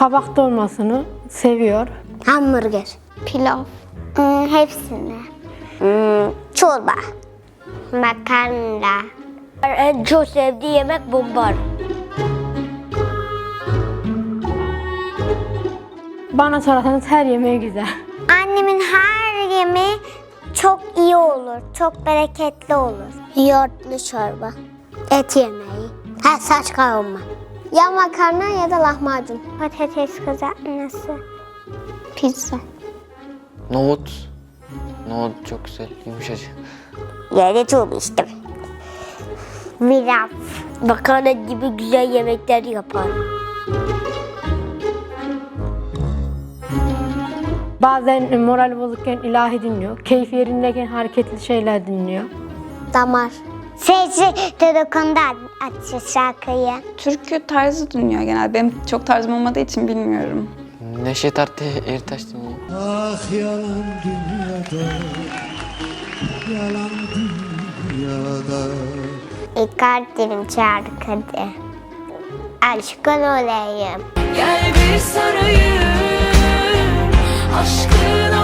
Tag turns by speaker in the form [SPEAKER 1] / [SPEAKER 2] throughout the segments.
[SPEAKER 1] kabak dolmasını seviyor.
[SPEAKER 2] Hamburger. Pilav. Hmm, hepsini. Hmm, çorba. Makarna.
[SPEAKER 3] En çok sevdiği yemek bumbar.
[SPEAKER 1] Bana sorarsanız her yemeği güzel.
[SPEAKER 2] Annemin her yemeği çok iyi olur. Çok bereketli olur. Yoğurtlu çorba. Et yemeği. Ha saç kavurma. Ya makarna ya da lahmacun. Patates kızartması. Pizza.
[SPEAKER 4] Nohut. Nohut çok güzel, yumuşacık.
[SPEAKER 2] Yeri içtim. Biraz.
[SPEAKER 3] Makarna gibi güzel yemekler yapar.
[SPEAKER 1] Bazen moral bozukken ilahi dinliyor. Keyfi yerindeyken hareketli şeyler dinliyor.
[SPEAKER 2] Damar. Sesi telekonda açıyor şarkıyı.
[SPEAKER 5] Türkü tarzı dinliyor genelde. Benim çok tarzım olmadığı için bilmiyorum.
[SPEAKER 4] Neşet Arti Ertaş dinliyor.
[SPEAKER 6] Ah yalan dünyada Yalan dünyada
[SPEAKER 2] İkardi'nin şarkısı. Aşkın olayım.
[SPEAKER 7] Gel bir sarayım Aşkın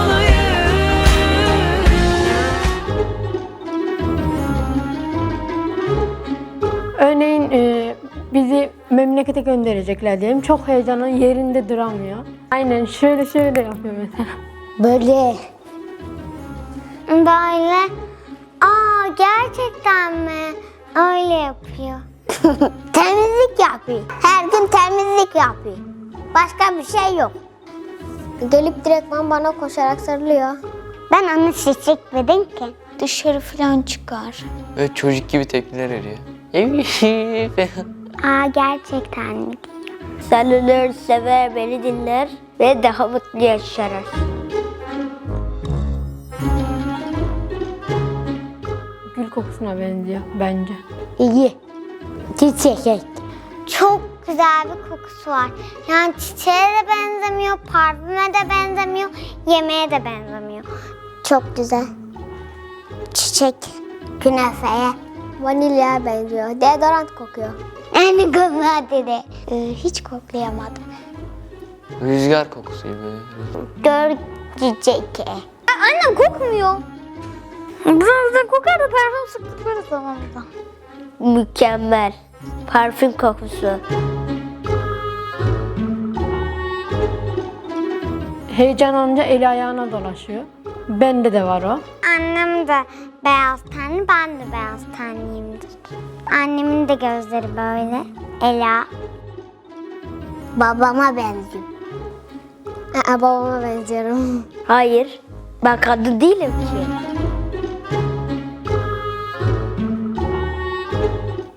[SPEAKER 1] Örneğin e, bizi memlekete gönderecekler diyelim. Çok heyecanlı yerinde duramıyor. Aynen şöyle şöyle yapıyor mesela.
[SPEAKER 2] Böyle. Böyle. Aa gerçekten mi? Öyle yapıyor. temizlik yapıyor. Her gün temizlik yapıyor. Başka bir şey yok. Gelip direktman bana koşarak sarılıyor. Ben onu hiç çekmedim ki. Dışarı falan çıkar.
[SPEAKER 4] Böyle çocuk gibi tepkiler veriyor.
[SPEAKER 2] Aa gerçekten mi?
[SPEAKER 3] Sarılır, sever, beni dinler ve daha mutlu yaşarız.
[SPEAKER 1] Gül kokusuna benziyor bence.
[SPEAKER 2] İyi. Çiçek. Çok güzel bir kokusu var. Yani çiçeğe de benzemiyor, parfüme de benzemiyor, yemeğe de benzemiyor. Çok güzel. Çiçek. Künefeye. Vanilyaya benziyor. Deodorant kokuyor. Yani kokuyor dedi. Ee, hiç koklayamadım.
[SPEAKER 4] Rüzgar kokusu gibi.
[SPEAKER 2] Gör çiçeği. Annem kokmuyor. Biraz da kokar da parfüm sıktıkları zaman da.
[SPEAKER 3] Mükemmel. Parfüm kokusu.
[SPEAKER 1] Heyecanlanınca eli ayağına dolaşıyor. Bende de var o.
[SPEAKER 2] Annem de beyaz tenli, ben de beyaz tenliyimdir. Annemin de gözleri böyle. Ela. Babama benziyor. Aa, babama benziyorum.
[SPEAKER 3] Hayır, ben kadın değilim ki.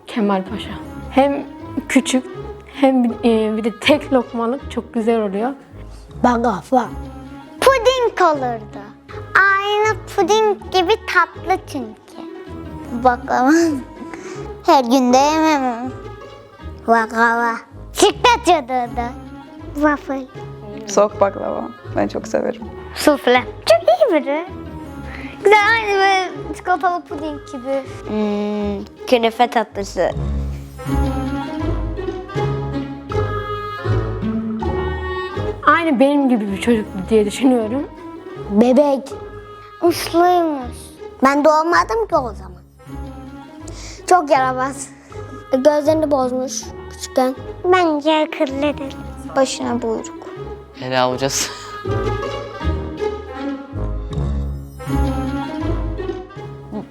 [SPEAKER 1] Kemal Paşa. Hem küçük hem bir, e, bir de tek lokmalık çok güzel oluyor.
[SPEAKER 2] Bagafa. Puding olurdu. Puding gibi tatlı çünkü. Baklava. Her gün de yemem. Baklava. Sütlaç yudurdu. Waffle.
[SPEAKER 5] Soğuk baklava. Ben çok severim.
[SPEAKER 2] Sufle. Çok iyi biri. Güzel aynı böyle çikolatalı puding gibi.
[SPEAKER 3] Hmm, künefe tatlısı.
[SPEAKER 1] Aynı benim gibi bir çocuk diye düşünüyorum.
[SPEAKER 2] Bebek. Usluymuş. Ben doğmadım ki o zaman. Çok yaramaz. Gözlerini bozmuş küçükken. Bence akıllıdır. Başına buyruk.
[SPEAKER 4] Hele amcası.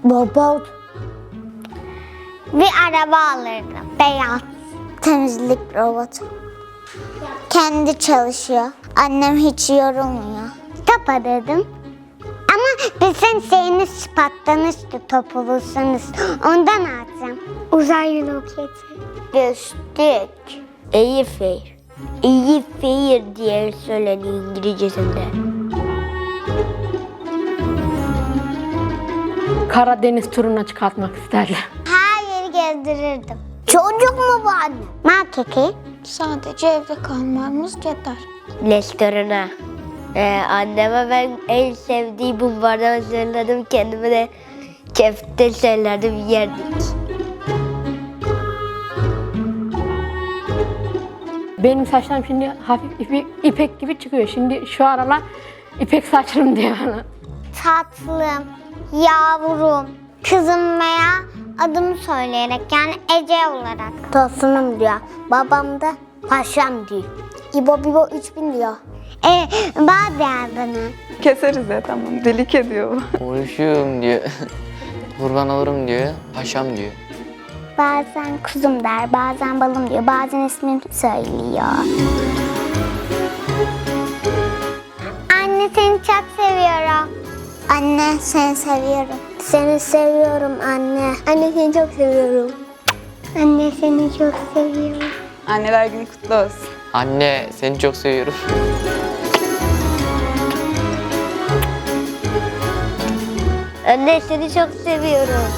[SPEAKER 2] Baba. Bir araba alırdım. Beyaz. Temizlik robotu. Kendi çalışıyor. Annem hiç yorulmuyor. Top alırdım. Bizim şeyiniz patlamıştı topu bulsanız. Ondan alacağım. Uzay roketi. Düştük.
[SPEAKER 3] İyi fair. İyi fair diye söyleniyor İngilizcesinde.
[SPEAKER 1] Karadeniz turuna çıkartmak isterler.
[SPEAKER 2] Her yeri gezdirirdim. Çocuk mu bu anne? Marketi. Sadece evde kalmamız yeter.
[SPEAKER 3] Restorana. Ee, anneme ben en sevdiği bumbardan söyledim. Kendime de kefte söylerdim yerdik.
[SPEAKER 1] Benim saçlarım şimdi hafif ipek, ipek gibi çıkıyor. Şimdi şu aralar ipek saçlarım diye bana.
[SPEAKER 2] Tatlım, yavrum, kızım veya adımı söyleyerek yani Ece olarak.
[SPEAKER 3] Tosunum diyor. Babam da paşam diyor. İbo bibo 3000 diyor.
[SPEAKER 2] E, bazı adını.
[SPEAKER 5] Keseriz ya tamam. Delik ediyor bu.
[SPEAKER 4] Konuşuyorum diyor. Kurban olurum diyor. Paşam diyor.
[SPEAKER 2] Bazen kuzum der, bazen balım diyor, bazen ismini söylüyor. Anne seni çok seviyorum. Anne seni seviyorum.
[SPEAKER 3] Seni seviyorum anne. Anne seni çok seviyorum.
[SPEAKER 2] Anne seni çok seviyorum.
[SPEAKER 5] Anneler günü kutlu olsun.
[SPEAKER 4] Anne seni çok seviyorum.
[SPEAKER 3] Anne seni çok seviyorum.